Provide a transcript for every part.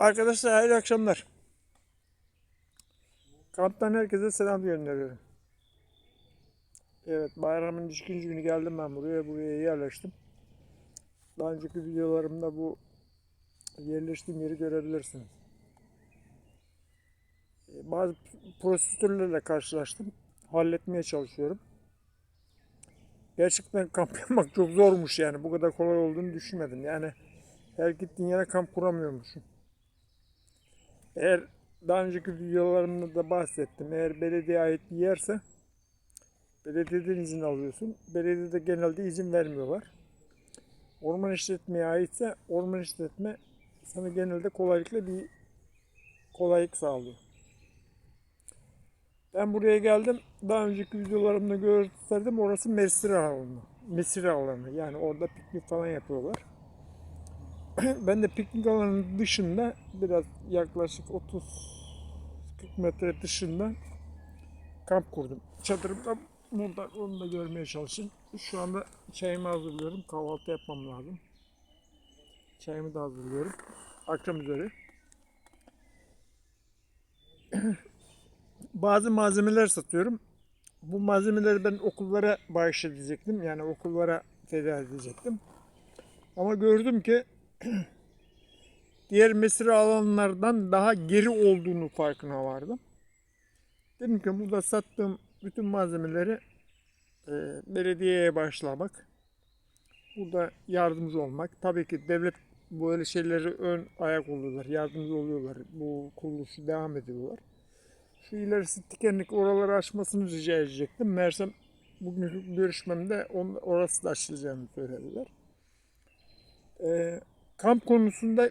Arkadaşlar hayırlı akşamlar. Kamptan herkese selam gönderiyorum. Evet bayramın ikinci günü geldim ben buraya. Buraya yerleştim. Daha önceki videolarımda bu yerleştiğim yeri görebilirsiniz. Ee, Bazı prosedürlerle karşılaştım. Halletmeye çalışıyorum. Gerçekten kamp yapmak çok zormuş yani. Bu kadar kolay olduğunu düşünmedim. Yani her gittiğin yere kamp kuramıyormuşum. Eğer daha önceki videolarımda da bahsettim. Eğer belediye ait bir yerse belediyeden izin alıyorsun. Belediyede genelde izin vermiyorlar. Orman işletmeye aitse orman işletme sana genelde kolaylıkla bir kolaylık sağlıyor. Ben buraya geldim. Daha önceki videolarımda gösterdim. Orası mesire alanı. Mesire alanı. Yani orada piknik falan yapıyorlar. ben de piknik alanının dışında biraz yaklaşık 30-40 metre dışında kamp kurdum. Çadırım da burada onu da görmeye çalışın. Şu anda çayımı hazırlıyorum. Kahvaltı yapmam lazım. Çayımı da hazırlıyorum. Akşam üzeri. Bazı malzemeler satıyorum. Bu malzemeleri ben okullara bağış edecektim. Yani okullara feda edecektim. Ama gördüm ki diğer mesire alanlardan daha geri olduğunu farkına vardım. Dedim ki burada sattığım bütün malzemeleri e, belediyeye başlamak. Burada yardımcı olmak. Tabii ki devlet böyle şeyleri ön ayak oluyorlar. Yardımcı oluyorlar. Bu kuruluşu devam ediyorlar. Şu ilerisi tikenlik oraları açmasını rica edecektim. Meğersem bugünkü görüşmemde orası da açılacağını söylediler. Ee, kamp konusunda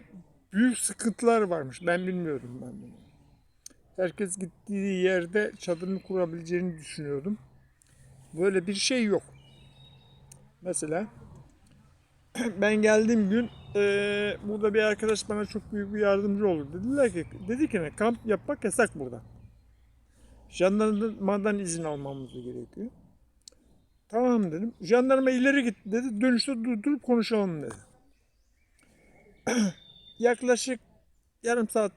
büyük sıkıntılar varmış. Ben bilmiyordum ben bunu. Herkes gittiği yerde çadırını kurabileceğini düşünüyordum. Böyle bir şey yok. Mesela ben geldiğim gün eee, burada bir arkadaş bana çok büyük bir yardımcı oldu. Dediler ki dedi ki ne kamp yapmak yasak burada. Jandarmadan izin almamız gerekiyor. Tamam dedim. Jandarma ileri git dedi. Dönüşte durdurup konuşalım dedi. Yaklaşık yarım saat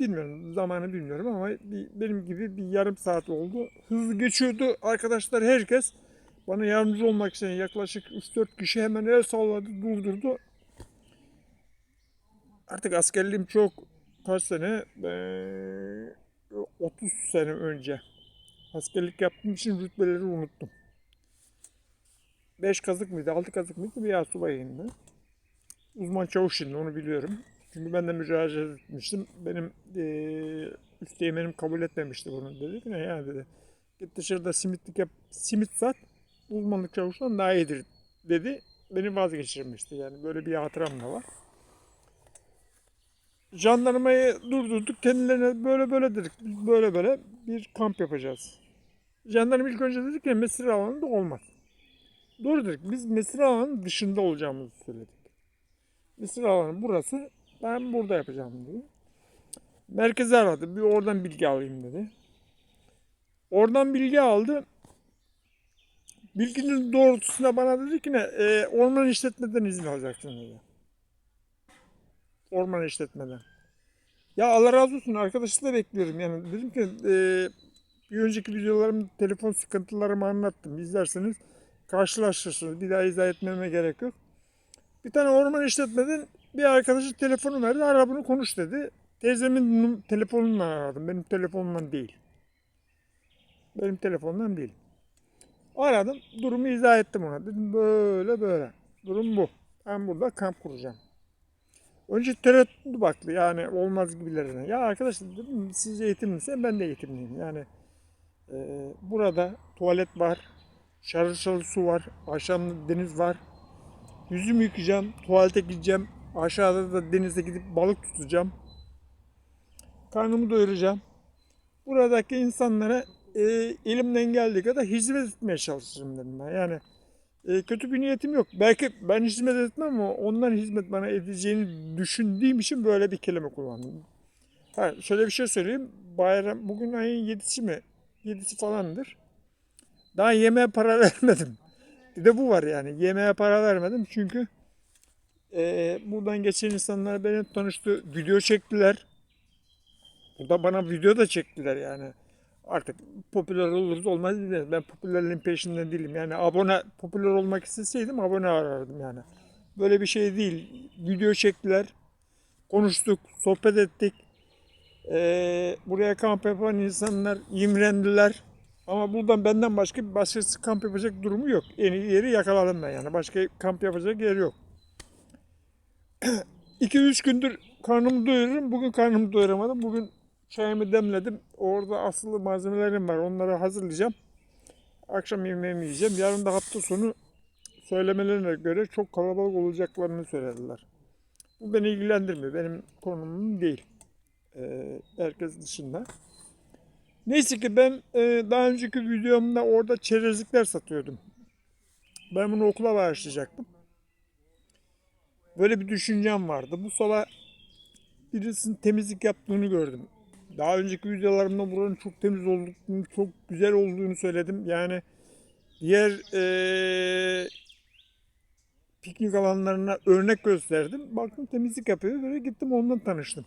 bilmiyorum zamanı bilmiyorum ama bir, benim gibi bir yarım saat oldu. Hızlı geçiyordu. Arkadaşlar herkes bana yardımcı olmak için yaklaşık 3-4 kişi hemen el salladı, durdurdu. Artık askerliğim çok kaç sene? Ee, 30 sene önce. Askerlik yaptığım için rütbeleri unuttum. 5 kazık mıydı, 6 kazık mıydı bir asubayım ben. Uzman çavuş şimdi onu biliyorum. Çünkü ben de müracaat etmiştim. Benim eee üsteğmenim kabul etmemişti bunu. Dedi ne ya dedi. Git dışarıda simitlik yap, simit sat. Uzmanlık çavuştan daha iyidir dedi. Beni vazgeçirmişti yani. Böyle bir hatıram da var. Jandarmayı durdurduk. Kendilerine böyle böyle dedik. Biz böyle böyle bir kamp yapacağız. Jandarma ilk önce dedik ki mesire alanında olmaz. Doğru dedik. Biz mesire alanının dışında olacağımızı söyledik. Mesire alanı burası. Ben burada yapacağım dedi. Merkezi aradı. Bir oradan bilgi alayım dedi. Oradan bilgi aldı. Bilginin doğrultusunda bana dedi ki ne? E, orman işletmeden izin alacaksın dedi. Orman işletmeden. Ya Allah razı olsun arkadaşı da bekliyorum. Yani dedim ki e, bir önceki videolarım telefon sıkıntılarımı anlattım. İzlerseniz karşılaşırsınız. Bir daha izah etmeme gerek yok. Bir tane orman işletmeden bir arkadaşı telefonu verdi. Ara bunu konuş dedi. Teyzemin telefonundan aradım. Benim telefonumdan değil. Benim telefonumdan değil. Aradım. Durumu izah ettim ona. Dedim böyle böyle. Durum bu. Ben burada kamp kuracağım. Önce tereddütlü baktı yani olmaz gibilerine. Ya arkadaşlar dedim siz eğitimlisiniz ben de eğitimliyim. Yani e, burada tuvalet var. Şarıl su var. Aşağımda deniz var. Yüzümü yıkayacağım. Tuvalete gideceğim. Aşağıda da denize gidip balık tutacağım. Karnımı doyuracağım. Buradaki insanlara e, elimden geldiği kadar hizmet etmeye çalışırım dedim ben. Yani e, kötü bir niyetim yok. Belki ben hizmet etmem ama onların hizmet bana edeceğini düşündüğüm için böyle bir kelime kullandım. Ha, şöyle bir şey söyleyeyim. Bayram bugün ayın 7'si mi? 7'si falandır. Daha yemeğe para vermedim. Bir de bu var yani. Yemeğe para vermedim çünkü Ee, buradan geçen insanlar beni tanıştı. Video çektiler. Burada bana video da çektiler yani. Artık popüler oluruz olmaz bilmiyorum. Ben popülerliğin peşinde değilim. Yani abone popüler olmak isteseydim abone arardım yani. Böyle bir şey değil. Video çektiler. Konuştuk, sohbet ettik. Ee, buraya kamp yapan insanlar imrendiler. Ama buradan benden başka başkası kamp yapacak durumu yok. En iyi yeri yakaladım ben yani. Başka kamp yapacak yer yok. 2-3 gündür karnımı doyururum. Bugün karnımı doyuramadım. Bugün çayımı demledim. Orada asılı malzemelerim var. Onları hazırlayacağım. Akşam yemeğimi yiyeceğim. Yarın da hafta sonu söylemelerine göre çok kalabalık olacaklarını söylediler. Bu beni ilgilendirmiyor. Benim konumum değil. Ee, herkes dışında. Neyse ki ben e, daha önceki videomda orada çerezlikler satıyordum. Ben bunu okula bağışlayacaktım. Böyle bir düşüncem vardı. Bu sabah birisinin temizlik yaptığını gördüm. Daha önceki videolarımda buranın çok temiz olduğunu, çok güzel olduğunu söyledim. Yani diğer eee, piknik alanlarına örnek gösterdim. Baktım temizlik yapıyor. Böyle gittim ondan tanıştım.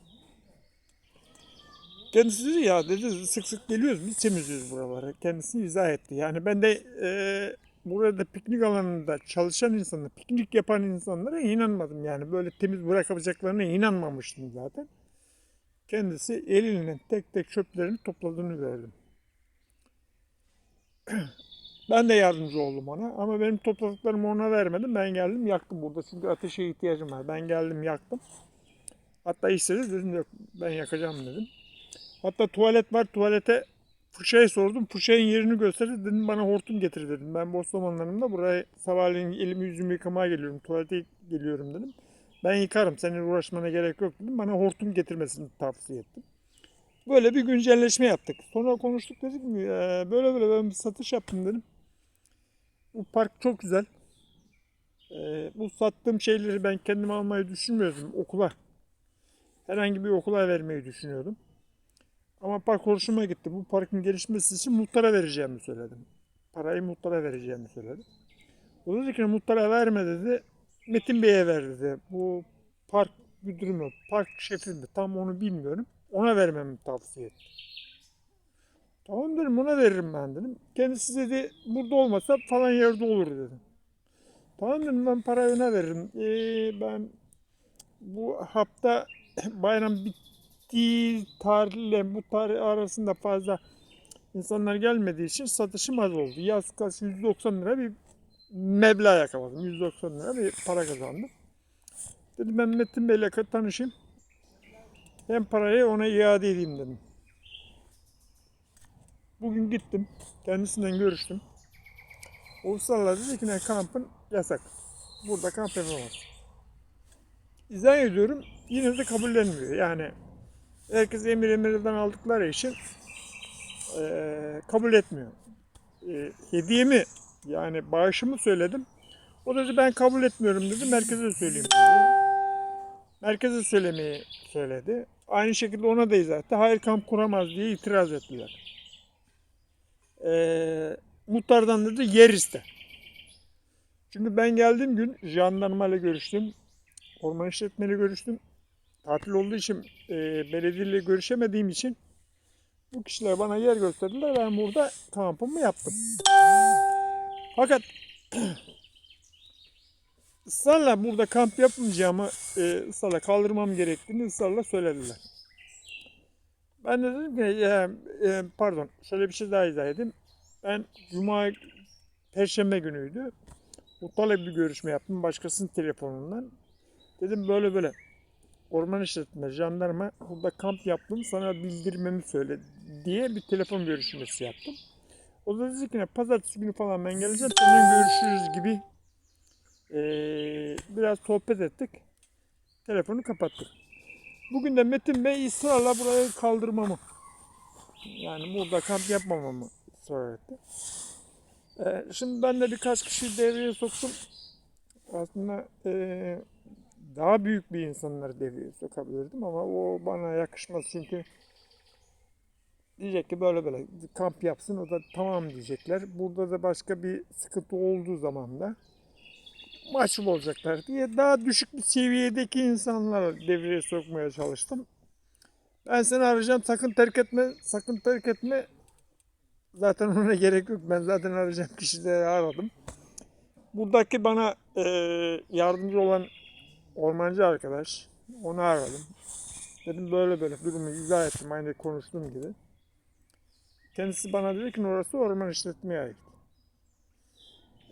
Kendisi dedi ya dedi sık sık geliyoruz biz temizliyoruz buraları. Kendisi izah etti. Yani ben de eee burada piknik alanında çalışan insanlar, piknik yapan insanlara inanmadım. Yani böyle temiz bırakabileceklerine inanmamıştım zaten. Kendisi eliyle tek tek çöplerini topladığını gördüm. Ben de yardımcı oldum ona ama benim topladıklarımı ona vermedim. Ben geldim yaktım burada çünkü ateşe ihtiyacım var. Ben geldim yaktım. Hatta istedi dedim yok ben yakacağım dedim. Hatta tuvalet var tuvalete fırçayı sordum. Fırçanın yerini gösterdi. Dedim bana hortum getir dedim. Ben boş zamanlarımda buraya sabahleyin elimi yüzümü yıkamaya geliyorum. Tuvalete geliyorum dedim. Ben yıkarım. Senin uğraşmana gerek yok dedim. Bana hortum getirmesini tavsiye ettim. Böyle bir güncelleşme yaptık. Sonra konuştuk dedik mi "Ee, böyle böyle ben bir satış yaptım dedim. Bu park çok güzel. Bu sattığım şeyleri ben kendim almayı düşünmüyordum okula. Herhangi bir okula vermeyi düşünüyordum. Ama park hoşuma gitti. Bu parkın gelişmesi için muhtara vereceğimi söyledim. Parayı muhtara vereceğimi söyledim. O dedi ki muhtara verme dedi. Metin Bey'e ver dedi. Bu park müdürü mü, park şefi mi tam onu bilmiyorum. Ona vermemi tavsiye etti. Tamam dedim ona veririm ben dedim. Kendisi dedi burada olmasa falan yerde olur dedi. Tamam dedim ben parayı ona veririm. Ee, ben bu hafta bayram bittiği tarihle bu tarih arasında fazla insanlar gelmediği için satışım az oldu. Yaz kaç 190 lira bir meblağ yakaladım. 190 lira bir para kazandım. Dedim ben Metin Bey'le tanışayım. Hem parayı ona iade edeyim dedim. Bugün gittim. Kendisinden görüştüm. Israrla dedi ki kampın yasak. Burada kamp yapamaz. İzah ediyorum. Yine de kabullenmiyor. Yani herkes emir emirden aldıkları için eee, kabul etmiyor. Eee, hediyemi yani bağışımı söyledim. O dedi ben kabul etmiyorum dedi. Merkeze söyleyeyim dedi. Merkeze söylemeyi söyledi. Aynı şekilde ona da izah etti. Hayır kamp kuramaz diye itiraz ettiler. Eee muhtardan dedi yer iste. Çünkü ben geldiğim gün jandarma ile görüştüm. Orman işletmeyle görüştüm. Tatil olduğu için e, belediyeyle görüşemediğim için bu kişiler bana yer gösterdiler. Ben burada kampımı yaptım. Fakat ısrarla burada kamp yapmayacağımı e, ısrarla kaldırmam gerektiğini ısrarla söylediler. Ben de dedim ki e, e, pardon şöyle bir şey daha izah edeyim. Ben Cuma Perşembe günüydü. Muhtarla bir görüşme yaptım başkasının telefonundan. Dedim böyle böyle orman işletme jandarma burada kamp yaptım sana bildirmemi söyle diye bir telefon görüşmesi yaptım. O da dedi ki "Ne, pazartesi günü falan ben geleceğim seninle görüşürüz gibi eee, biraz sohbet ettik. Telefonu kapattık. Bugün de Metin Bey ısrarla burayı kaldırmamı yani burada kamp yapmamamı ısrar etti. Ee, şimdi ben de birkaç kişi devreye soktum. Aslında ee, daha büyük bir insanları devreye sokabilirdim ama o bana yakışmaz çünkü diyecek ki böyle böyle kamp yapsın o da tamam diyecekler. Burada da başka bir sıkıntı olduğu zaman da mahcup olacaklar diye daha düşük bir seviyedeki insanları devreye sokmaya çalıştım. Ben seni arayacağım sakın terk etme, sakın terk etme. Zaten ona gerek yok. Ben zaten arayacağım kişileri aradım. Buradaki bana e, yardımcı olan ormancı arkadaş, onu aradım. Dedim böyle böyle durumu izah ettim aynı konuştuğum gibi. Kendisi bana dedi ki orası orman işletmeye ait.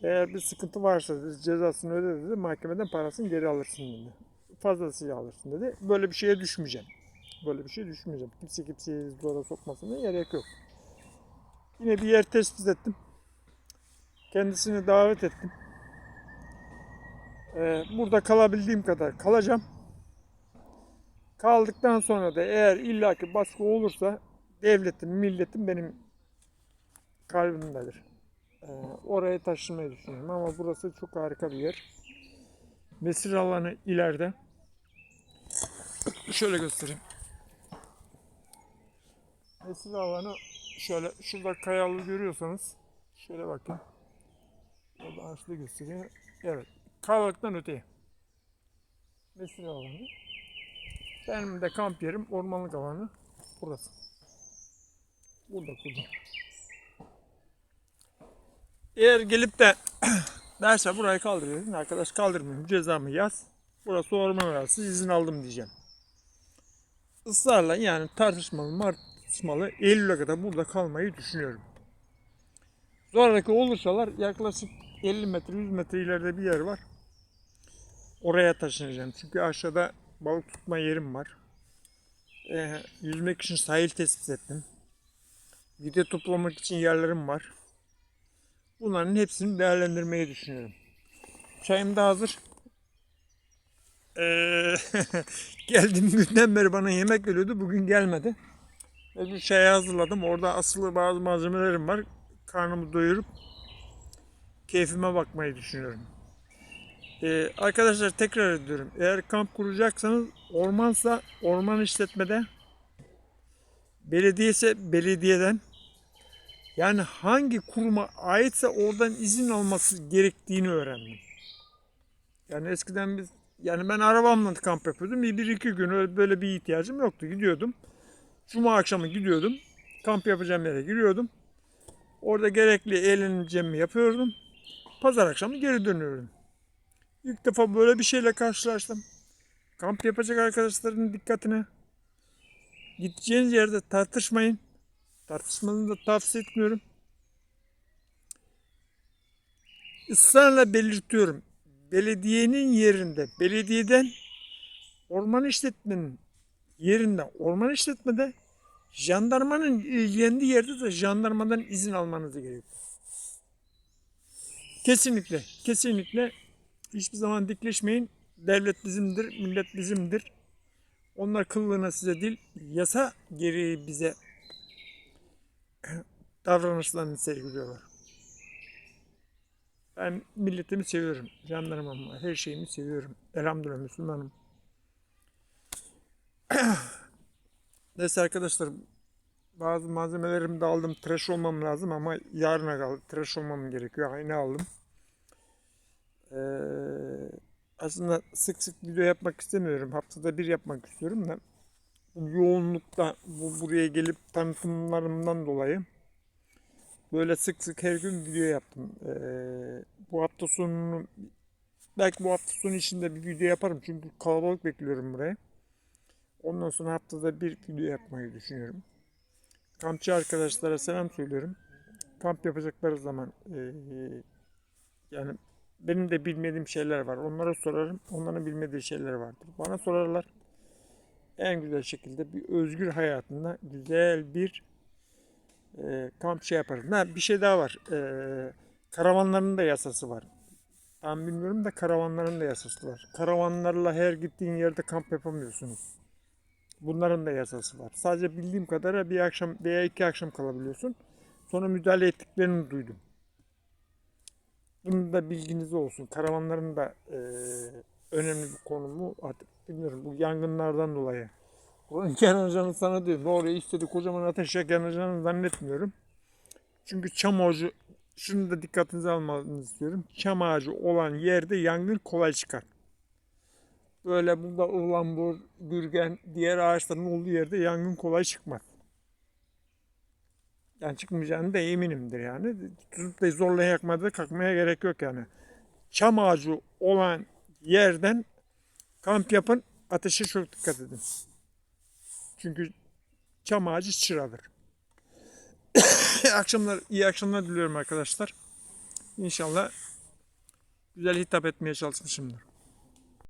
Eğer bir sıkıntı varsa dedi, cezasını öde dedi, mahkemeden parasını geri alırsın dedi. Fazlasıyla alırsın dedi. Böyle bir şeye düşmeyeceğim. Böyle bir şeye düşmeyeceğim. Kimse kimseyi zora sokmasına gerek yok. Yine bir yer tespit ettim. Kendisini davet ettim. Ee, burada kalabildiğim kadar kalacağım. Kaldıktan sonra da eğer illaki baskı olursa devletin, milletin benim kalbimdedir. Ee, oraya taşınmayı düşünüyorum ama burası çok harika bir yer. Mesir alanı ileride. Şöyle göstereyim. Mesir alanı şöyle şurada kayalı görüyorsanız şöyle bakın. Orada ağaçlı gösteriyor. Evet. Kayalıktan öteye. Mesir alanı. Benim de kamp yerim ormanlık alanı burası. Burada kurdum. Eğer gelip de derse burayı kaldırıyorsun arkadaş kaldırmıyorum cezamı yaz. Burası orman arası izin aldım diyeceğim. Israrla yani tartışmalı tartışmalı Eylül'e kadar burada kalmayı düşünüyorum. Sonraki olursalar yaklaşık 50 metre 100 metre ileride bir yer var. Oraya taşınacağım. Çünkü aşağıda balık tutma yerim var. Ee, yüzmek için sahil tespit ettim. Video toplamak için yerlerim var. Bunların hepsini değerlendirmeyi düşünüyorum. Çayım da hazır. Ee, geldiğim günden beri bana yemek geliyordu. Bugün gelmedi. Ve bir çay hazırladım. Orada asılı bazı malzemelerim var. Karnımı doyurup keyfime bakmayı düşünüyorum. Ee, arkadaşlar tekrar ediyorum. Eğer kamp kuracaksanız ormansa orman işletmede belediye ise belediyeden yani hangi kuruma aitse oradan izin alması gerektiğini öğrendim. Yani eskiden biz yani ben arabamla kamp yapıyordum. Bir, bir iki gün öyle böyle bir ihtiyacım yoktu. Gidiyordum. Cuma akşamı gidiyordum. Kamp yapacağım yere giriyordum. Orada gerekli eğleneceğimi yapıyordum. Pazar akşamı geri dönüyordum. İlk defa böyle bir şeyle karşılaştım. Kamp yapacak arkadaşların dikkatine. Gideceğiniz yerde tartışmayın. Tartışmanızı da tavsiye etmiyorum. Israrla belirtiyorum. Belediyenin yerinde, belediyeden orman işletmenin yerinde, orman işletmede jandarmanın ilgilendiği yerde de jandarmadan izin almanız gerekiyor. Kesinlikle, kesinlikle hiçbir zaman dikleşmeyin. Devlet bizimdir, millet bizimdir. Onlar kıllığına size değil, yasa gereği bize davranışlarını sergiliyorlar. Ben milletimi seviyorum. Jandarmamı, her şeyimi seviyorum. Elhamdülillah Müslümanım. Neyse arkadaşlar bazı malzemelerimi de aldım. Tıraş olmam lazım ama yarına kaldı. Tıraş olmam gerekiyor. Aynı aldım. Ee, aslında sık sık video yapmak istemiyorum. Haftada bir yapmak istiyorum da yoğunlukta bu buraya gelip tanıtımlarımdan dolayı böyle sık sık her gün video yaptım. Ee, bu hafta sonu belki bu hafta sonu içinde bir video yaparım çünkü kalabalık bekliyorum buraya. Ondan sonra haftada bir video yapmayı düşünüyorum. Kampçı arkadaşlara selam söylüyorum. Kamp yapacakları zaman ee, yani benim de bilmediğim şeyler var. Onlara sorarım. Onların bilmediği şeyler vardır. Bana sorarlar. En güzel şekilde bir özgür hayatında güzel bir e, kamp şey yaparım. Ha, bir şey daha var. E, karavanların da yasası var. Ben bilmiyorum da karavanların da yasası var. Karavanlarla her gittiğin yerde kamp yapamıyorsunuz. Bunların da yasası var. Sadece bildiğim kadarıyla bir akşam veya iki akşam kalabiliyorsun. Sonra müdahale ettiklerini duydum. Bunun da bilginiz olsun. Karavanların da e, önemli bir konumu artık bilmiyorum bu yangınlardan dolayı. Buranın yanacağını sana diyorum. Oraya istedi kocaman ateş yanacağını zannetmiyorum. Çünkü çam ağacı şunu da dikkatinize almanızı istiyorum. Çam ağacı olan yerde yangın kolay çıkar. Böyle burada ıhlamur, gürgen, diğer ağaçların olduğu yerde yangın kolay çıkmaz. Yani çıkmayacağını da eminimdir yani. Tutup da zorla yakmada kalkmaya gerek yok yani. Çam ağacı olan yerden kamp yapın, ateşe çok dikkat edin. Çünkü çam ağacı çıradır. akşamlar, iyi akşamlar diliyorum arkadaşlar. İnşallah güzel hitap etmeye çalışmışımdır.